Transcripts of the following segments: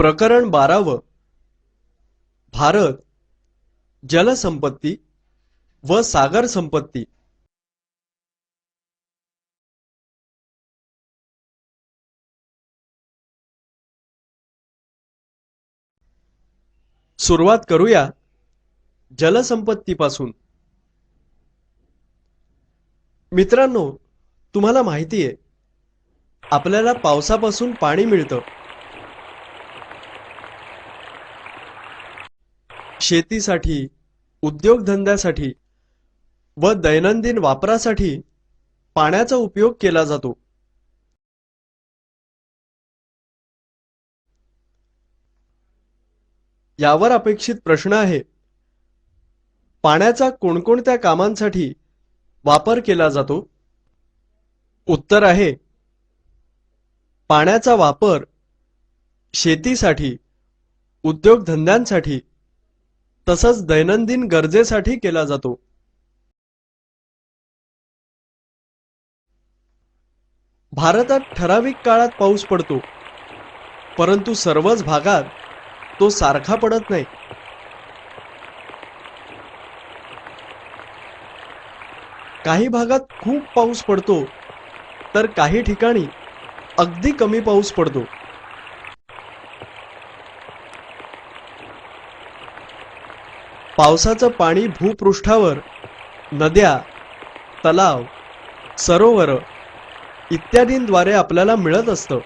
प्रकरण बारावं. भारत जलसंपत्ती व सागर संपत्ती. सुरुवात करूया जलसंपत्तीपासून. मित्रांनो तुम्हाला माहिती आहे आपल्याला पावसापासून पाणी मिळतं. शेतीसाठी उद्योगधंद्यासाठी व दैनंदिन वापरासाठी पाण्याचा उपयोग केला जातो. यावर अपेक्षित प्रश्न आहे पाण्याचा कोणकोणत्या कामांसाठी वापर केला जातो? उत्तर आहे पाण्याचा वापर शेतीसाठी उद्योगधंद्यांसाठी तसंच दैनंदिन गरजेसाठी केला जातो. भारतात ठराविक काळात पाऊस पडतो. परंतु सर्वच भागात तो सारखा पडत नाही. काही भागात खूप पाऊस पडतो तर काही ठिकाणी अगदी कमी पाऊस पडतो. पावसाचं पाणी भूपृष्ठावर नद्या तलाव सरोवर इत्यादींद्वारे आपल्याला मिळत असतं.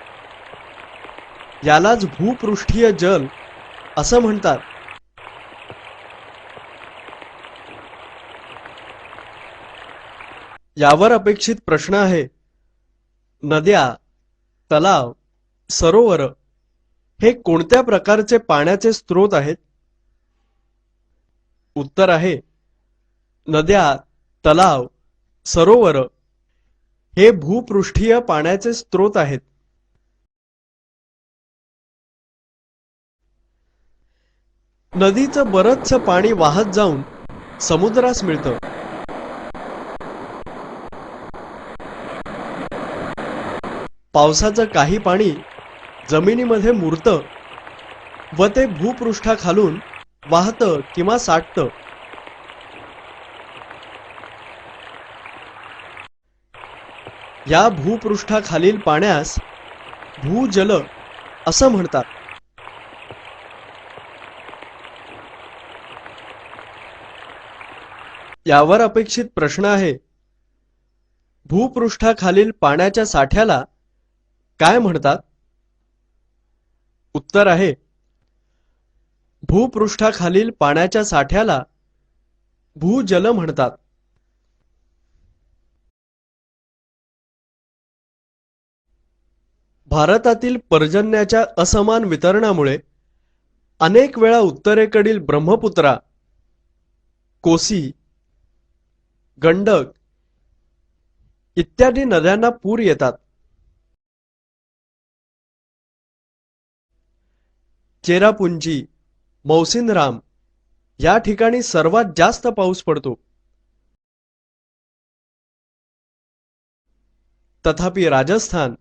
यालाच भूपृष्ठीय जल असं म्हणतात. यावर अपेक्षित प्रश्न आहे नद्या तलाव सरोवर हे कोणत्या प्रकारचे पाण्याचे स्रोत आहेत? उत्तर आहे. नद्या तलाव सरोवर हे भूपृष्ठीय पाण्याचे स्रोत आहेत. नदीचं बरंच पाणी वाहत जाऊन समुद्रास मिळतं. पावसाचं काही पाणी जमिनीमध्ये मुरतं व ते भूपृष्ठाखालून वाहतं किंवा साठतं. या भूपृष्ठाखालील पाण्यास भूजल असं म्हणतात. यावर अपेक्षित प्रश्न आहे भूपृष्ठाखालील पाण्याच्या साठ्याला काय म्हणतात? उत्तर आहे भूपृष्ठाखालील पाण्याच्या साठ्याला भूजल म्हणतात. भारतातील पर्जन्याच्या असमान वितरणामुळे अनेक वेळा उत्तरेकडील ब्रह्मपुत्रा कोसी गंडक इत्यादी नद्यांना पूर येतात. चेरापुंजी मौसिनराम या ठिकाणी सर्वात जास्त पाऊस पडतो. तथापि राजस्थान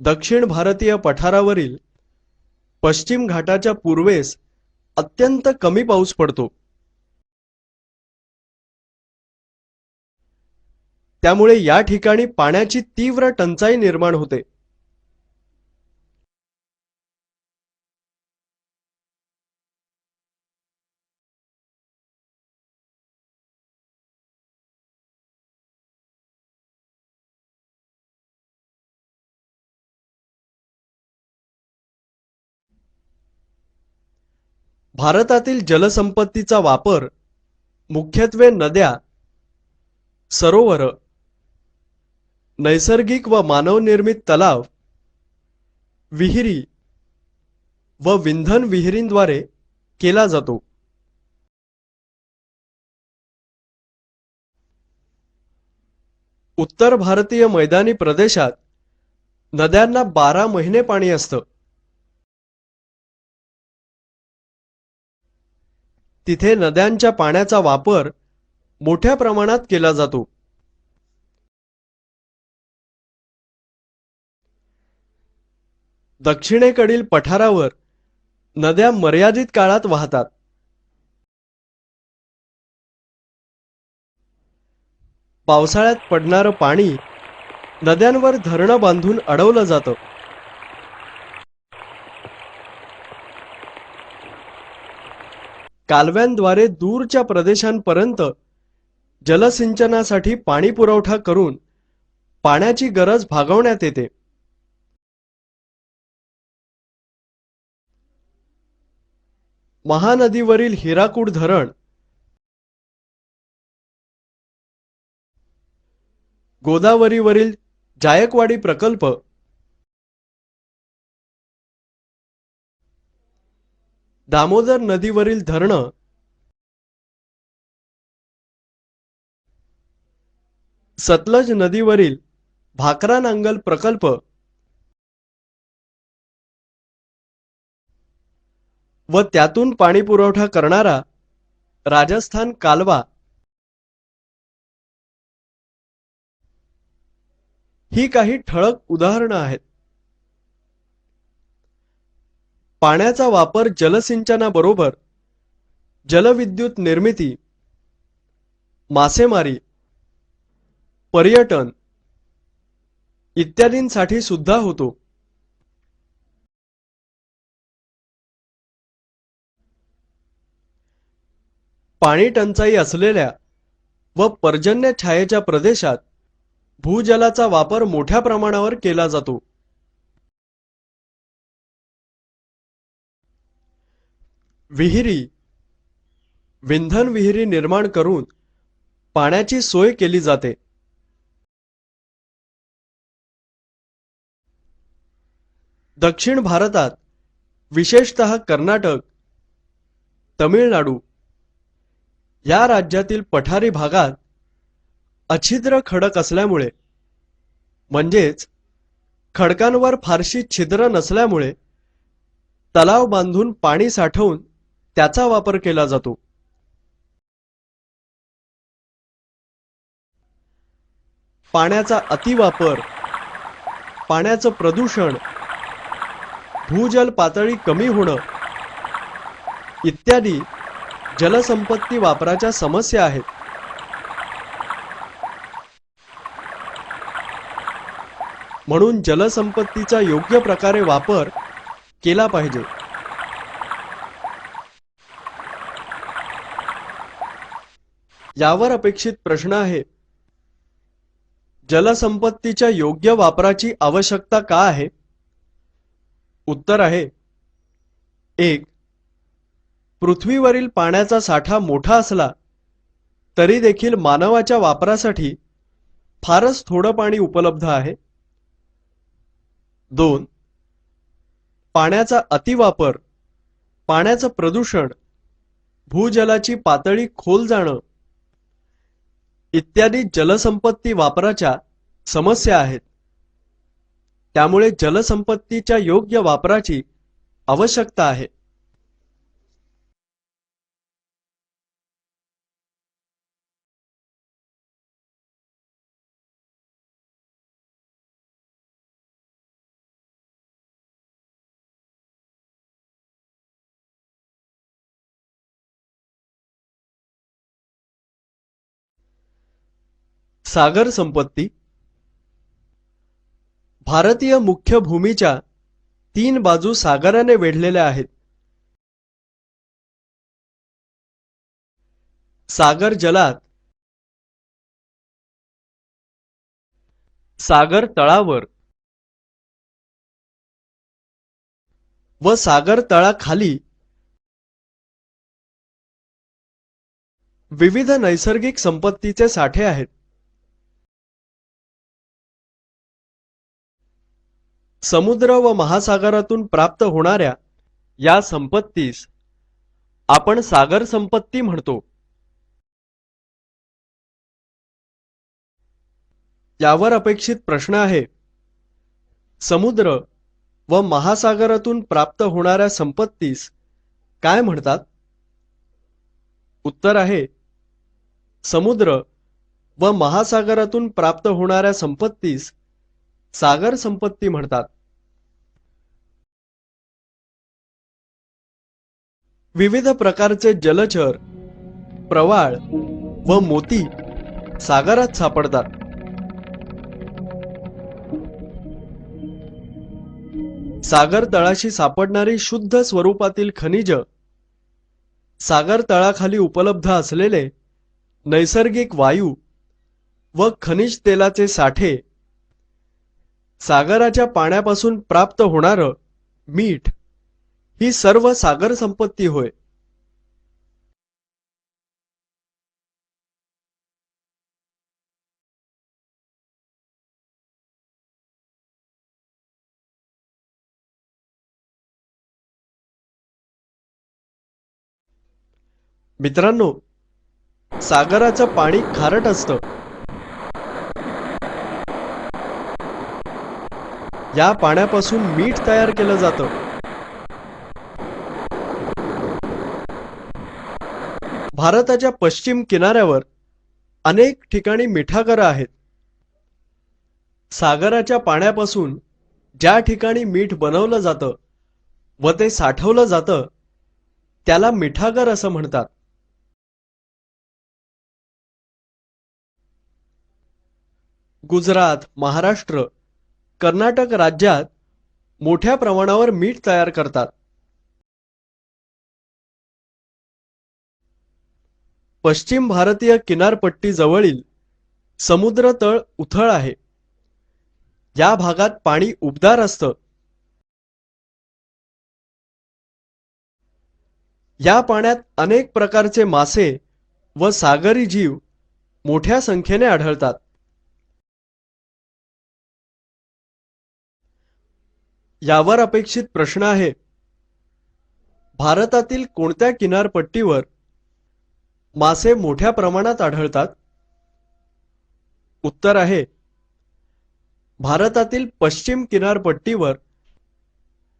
दक्षिण भारतीय पठारावरील पश्चिम घाटाच्या पूर्वेस अत्यंत कमी पाऊस पडतो. त्यामुळे या ठिकाणी पाण्याची तीव्र टंचाई निर्माण होते. भारतातील जलसंपत्तीचा वापर मुख्यत्वे नद्या सरोवर नैसर्गिक व मानवनिर्मित तलाव विहिरी व विंधन विहिरींद्वारे केला जातो. उत्तर भारतीय मैदानी प्रदेशात नद्यांना बारा महिने पाणी असतं. तिथे नद्यांच्या पाण्याचा वापर मोठ्या प्रमाणात केला जातो. दक्षिणेकडील पठारावर नद्या मर्यादित काळात वाहतात. पावसाळ्यात पडणारं पाणी नद्यांवर धरणं बांधून अडवलं जातं. कालव्यांद्वारे दूरच्या प्रदेशांपर्यंत जलसिंचनासाठी पाणी पुरवठा करून पाण्याची गरज भागवण्यात येते. महानदीवरील हिराकूड धरण गोदावरीवरील जायकवाडी प्रकल्प दामोदर नदीवरील धरणं. सतलज नदीवरील भाकरा नांगल प्रकल्प. व त्यातून पाणी पुरवठा करणारा राजस्थान कालवा. ही काही ठळक उदाहरणं आहेत. पाण्याचा वापर जलसिंचनाबरोबर जलविद्युत निर्मिती मासेमारी पर्यटन इत्यादींसाठी सुद्धा होतो. पाणी टंचाई असलेल्या व पर्जन्य छायेच्या प्रदेशात भूजलाचा वापर मोठ्या प्रमाणावर केला जातो. विहिरी विंधन विहिरी निर्माण करून पाण्याची सोय केली जाते. दक्षिण भारतात विशेषतः कर्नाटक तमिळनाडू या राज्यातील पठारी भागात अछिद्र खडक असल्यामुळे म्हणजेच खडकांवर फारशी छिद्र नसल्यामुळे तलाव बांधून पाणी साठवून त्याचा वापर केला जातो. पाण्याचा अतिवापर पाण्याचं प्रदूषण भूजल पातळी कमी होणं इत्यादी जलसंपत्ती वापराच्या समस्या आहेत. म्हणून जलसंपत्तीचा योग्य प्रकारे वापर केला पाहिजे. यावर अपेक्षित प्रश्न आहे. जलसंपत्तीच्या योग्य वापराची आवश्यकता का आहे? उत्तर आहे. एक पृथ्वीवरील पाण्याचा साठा मोठा असला तरी देखील मानवाच्या वापरासाठी फारच थोडं पाणी उपलब्ध आहे. दोन पाण्याचा अतिवापर पाण्याचं प्रदूषण भूजलाची पातळी खोल जाणं इत्यादी जलसंपत्ती वापराच्या समस्या आहेत. त्यामुळे जलसंपत्तीच्या योग्य वापराची आवश्यकता आहे. सागर संपत्ती. भारतीय मुख्य भूमीच्या तीन बाजू सागराने वेढलेल्या आहेत. सागर जलात. सागर तळावर. व सागर तळाखाली. विविध नैसर्गिक संपत्तीचे साठे आहेत. समुद्र व महासागरातून प्राप्त होणाऱ्या या संपत्तीस आपण सागर संपत्ती म्हणतो. यावर अपेक्षित प्रश्न आहे. समुद्र व महासागरातून प्राप्त होणाऱ्या संपत्तीस काय म्हणतात? उत्तर आहे. समुद्र व महासागरातून प्राप्त होणाऱ्या संपत्तीस सागर संपत्ती म्हणतात. विविध प्रकारचे जलचर प्रवाळ व मोती सागरात सापडतात. सागर तळाशी सापडणारी शुद्ध स्वरूपातील खनिज सागर तळाखाली उपलब्ध असलेले नैसर्गिक वायू व वा खनिज तेलाचे साठे सागराच्या पाण्यापासून प्राप्त होणारं मीठ ही सर्व सागर संपत्ती होय. मित्रांनो सागराचं पाणी खारट असतं. या पाण्यापासून मीठ तयार केलं जातं. भारताच्या पश्चिम किनाऱ्यावर अनेक ठिकाणी मिठागरं आहेत. सागराच्या पाण्यापासून ज्या ठिकाणी मीठ बनवलं जातं व ते साठवलं जातं त्याला मिठागर असं म्हणतात. गुजरात महाराष्ट्र कर्नाटक राज्यात मोठ्या प्रमाणावर मीठ तयार करतात. पश्चिम भारतीय किनारपट्टी जवळील समुद्र तळ उथळ आहे. या भागात पाणी उबदार असतं. या पाण्यात अनेक प्रकारचे मासे व सागरी जीव मोठ्या संख्येने आढळतात. यावर अपेक्षित प्रश्न आहे. भारतातील कोणत्या किनारपट्टीवर मासे मोठ्या प्रमाणात आढळतात? उत्तर आहे. भारतातील पश्चिम किनारपट्टीवर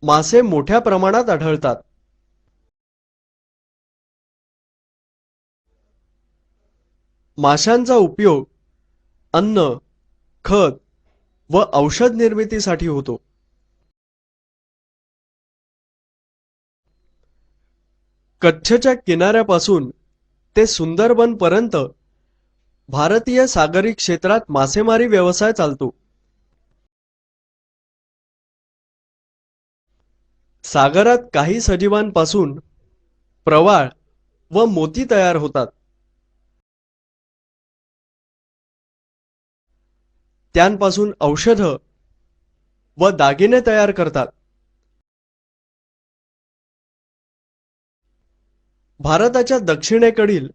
मासे मोठ्या प्रमाणात आढळतात. माशांचा उपयोग अन्न खत व औषध निर्मितीसाठी होतो. कच्छच्या किनाऱ्यापासून ते सुंदरबन पर्यंत भारतीय सागरी क्षेत्रात मासेमारी व्यवसाय चालतो. सागरात काही सजीवांपासून प्रवाळ व मोती तयार होतात. त्यांपासून औषध व दागिने तयार करतात. भारताच्या दक्षिणेकडील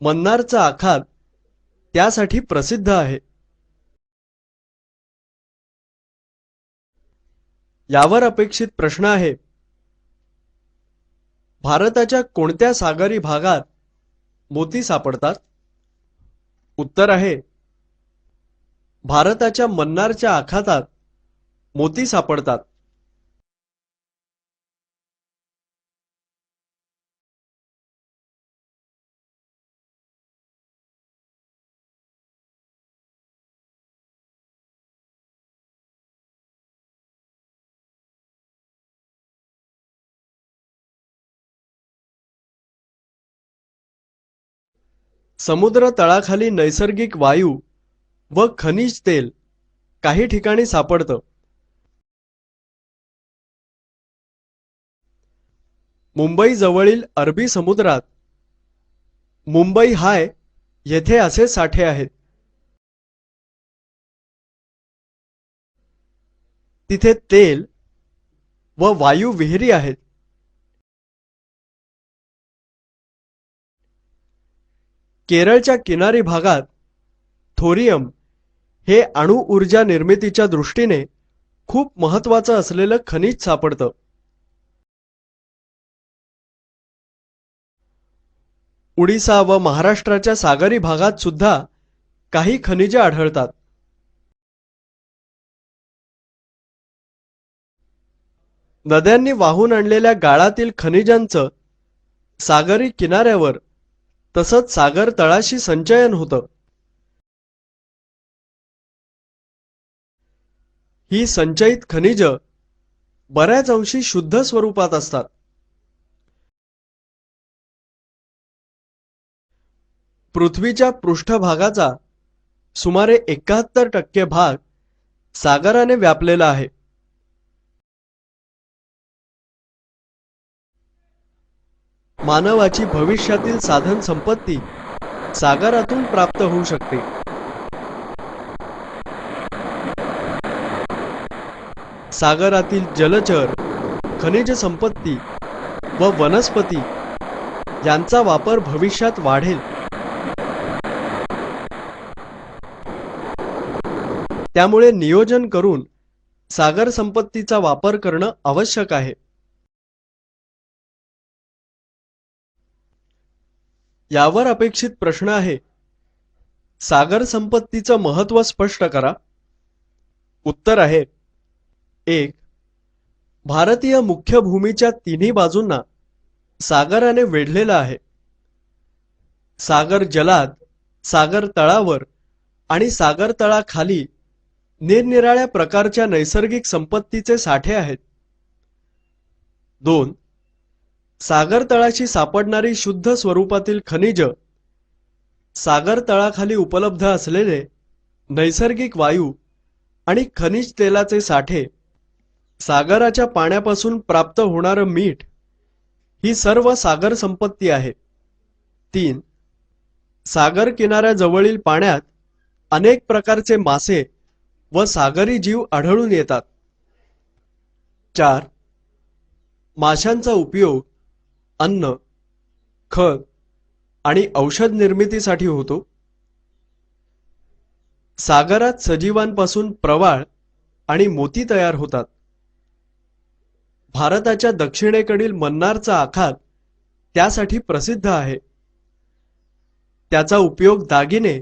मन्नारचा आखात त्यासाठी प्रसिद्ध आहे. यावर अपेक्षित प्रश्न आहे भारताच्या कोणत्या सागरी भागात मोती सापडतात? उत्तर आहे भारताच्या मन्नारच्या आखातात मोती सापडतात. समुद्र तळाखाली नैसर्गिक वायू व खनिज तेल काही ठिकाणी सापडतं. मुंबई जवळील अरबी समुद्रात मुंबई हाय येथे असे साठे आहेत. तिथे तेल व वायू विहिरी आहेत. केरळच्या किनारी भागात थोरियम हे अणु ऊर्जा निर्मितीच्या दृष्टीने खूप महत्वाचं असलेलं खनिज सापडतं. उडीसा व महाराष्ट्राच्या सागरी भागात सुद्धा काही खनिजे आढळतात. नद्यांनी वाहून आणलेल्या गाळातील खनिजांचं सागरी किनाऱ्यावर तसंच सागर तळाशी संचयन होतं. ही संचयित खनिज बऱ्याच अंशी शुद्ध स्वरूपात असतात. पृथ्वीच्या पृष्ठभागाचा सुमारे एकाहत्तर टक्के भाग सागराने व्यापलेला आहे. मानवाची भविष्यातील साधन संपत्ती सागरातून प्राप्त होऊ शकते. सागरातील जलचर खनिज संपत्ती व वनस्पती यांचा वापर भविष्यात वाढेल. त्यामुळे नियोजन करून सागर संपत्तीचा वापर करणं आवश्यक आहे. यावर अपेक्षित प्रश्न आहे. सागर संपत्तीचं महत्त्व स्पष्ट करा. उत्तर आहे. एक भारतीय मुख्य भूमीच्या तिन्ही बाजूंना सागराने वेढलेला आहे. सागर जलाद सागर तळावर आणि सागर तळाखाली निरनिराळ्या प्रकारच्या नैसर्गिक संपत्तीचे साठे आहेत. दोन सागर तळाशी सापडणारी शुद्ध स्वरूपातील खनिज सागर तळाखाली उपलब्ध असलेले नैसर्गिक वायू आणि खनिज तेलाचे साठे सागराच्या पाण्यापासून प्राप्त होणारं मीठ ही सर्व सागर संपत्ती आहे. तीन सागर किनाऱ्याजवळील पाण्यात अनेक प्रकारचे मासे व सागरी जीव आढळून येतात. चार माशांचा उपयोग अन्न खत आणि औषध निर्मितीसाठी होतो. सागरात सजीवांपासून प्रवाळ आणि मोती तयार होतात. भारताच्या दक्षिणेकडील मन्नारचा आखात त्यासाठी प्रसिद्ध आहे. त्याचा उपयोग दागिने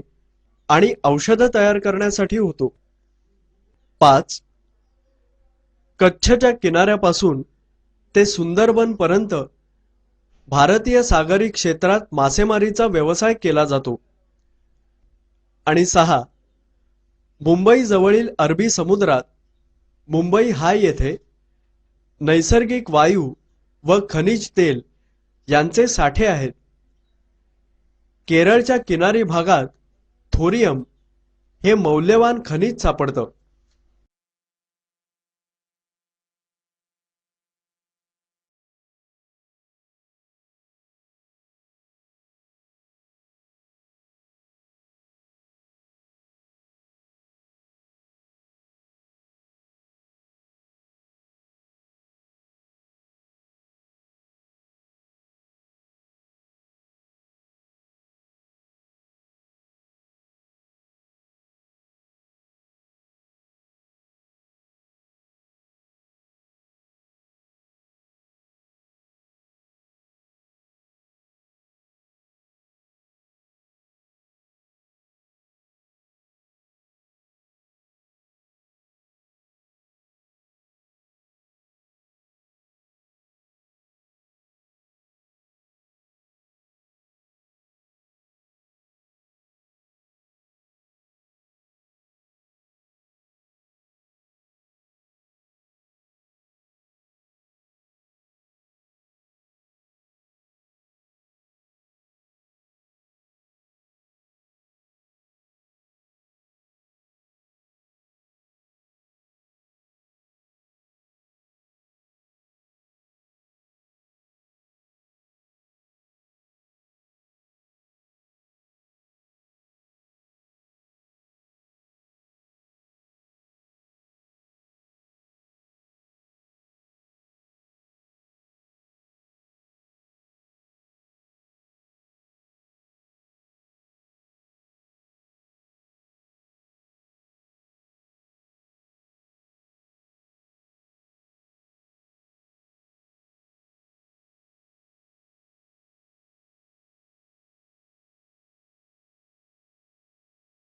आणि औषधं तयार करण्यासाठी होतो. पाच कच्छच्या किनाऱ्यापासून ते सुंदरबन पर्यंत भारतीय सागरी क्षेत्रात मासेमारीचा व्यवसाय केला जातो. आणि सहा मुंबई जवळील अरबी समुद्रात मुंबई हाय येथे नैसर्गिक वायू व खनिज तेल यांचे साठे आहेत. केरळच्या किनारी भागात थोरियम हे मौल्यवान खनिज सापडतं.